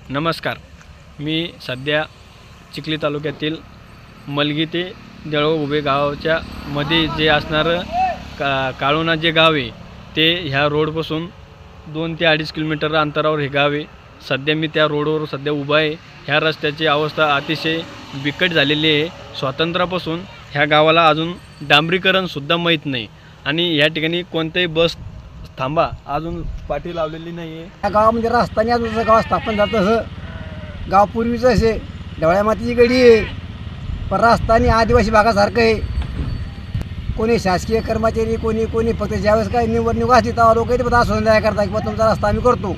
नमस्कार. मी सध्या चिखली तालुक्यातील मलगी ते देळव उभे गावाच्या मध्ये जे असणारं का काळोना जे गाव आहे ते ह्या रोडपासून दोन ते अडीच किलोमीटर अंतरावर हे गाव आहे. सध्या मी त्या रोडवर सध्या उभा आहे. ह्या रस्त्याची अवस्था अतिशय बिकट झालेली आहे. स्वातंत्र्यापासून ह्या गावाला अजून डांबरीकरणसुद्धा माहीत नाही. आणि या ठिकाणी कोणत्याही बस थांबा अजून पाठी लावलेली नाही आहे या गावामध्ये म्हणजे रस्ताने अजून जसं गाव स्थापन झालं तसं. गाव पूर्वीचं असे ढवळ्या मातीची गडी आहे. पण रस्ताने आदिवासी भागासारखं आहे. कोणी शासकीय कर्मचारी कोणी कोणी फक्त ज्यावेळेस काही निवडणूक असली तेव्हा लोक येते फक्त आश्वासन करता की बा तुमचा रस्ता आम्ही करतो.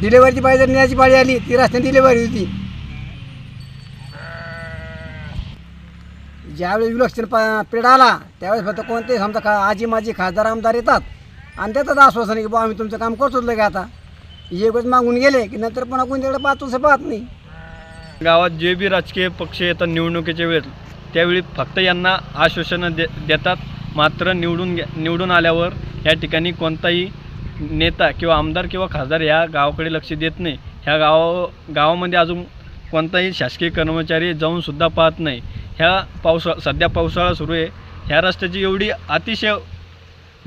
डिलेवरीची पाहिजे जर न्यायची पाळी आली ती रस्त्याने डिलेवरी होती. ज्यावेळेस इलेक्शन पिरियड आला त्यावेळेस फक्त कोणते समजा खा आजी माजी खासदार आमदार येतात. आणि देतात आश्वासन की बा आम्ही तुमचं काम करतोच लगे आता. एक वेळेस मागून गेले की नंतर पुन्हा आपण तिकडे पाच वर्ष पाहत नाही. गावात जे बी राजकीय पक्ष येतात निवडणुकीच्या वेळेस त्यावेळी फक्त यांना आश्वासनं दे देतात. मात्र निवडून घ्या निवडून आल्यावर या ठिकाणी कोणताही नेता किंवा आमदार किंवा खासदार ह्या गावाकडे लक्ष देत नाही. ह्या गावा गावामध्ये अजून कोणताही शासकीय कर्मचारी जाऊनसुद्धा पाहत नाही. ह्या पावसा सध्या पावसाळा सुरू आहे. ह्या रस्त्याची एवढी अतिशय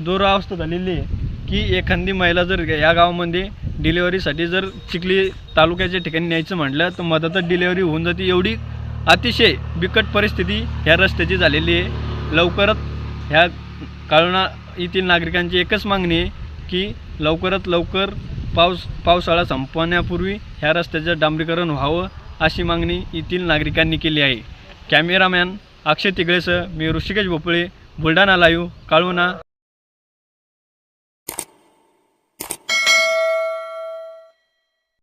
दुरावस्था झालेली आहे की एखादी महिला जर या गावामध्ये डिलेवरीसाठी जर चिखली तालुक्याच्या ठिकाणी न्यायचं म्हटलं तर मधातच डिलेवरी होऊन जाते. एवढी अतिशय बिकट परिस्थिती ह्या रस्त्याची झालेली आहे. लवकरच ह्या काळोना येथील नागरिकांची एकच मागणी आहे की लवकरात लवकर पाऊस पावसाळा संपवण्यापूर्वी ह्या रस्त्याचं डांबरीकरण व्हावं अशी मागणी येथील नागरिकांनी केली आहे. कॅमेरामॅन अक्षय तिगळेसह मी ऋषिकेश भोपळे बुलढाणा लाईव्ह काळुना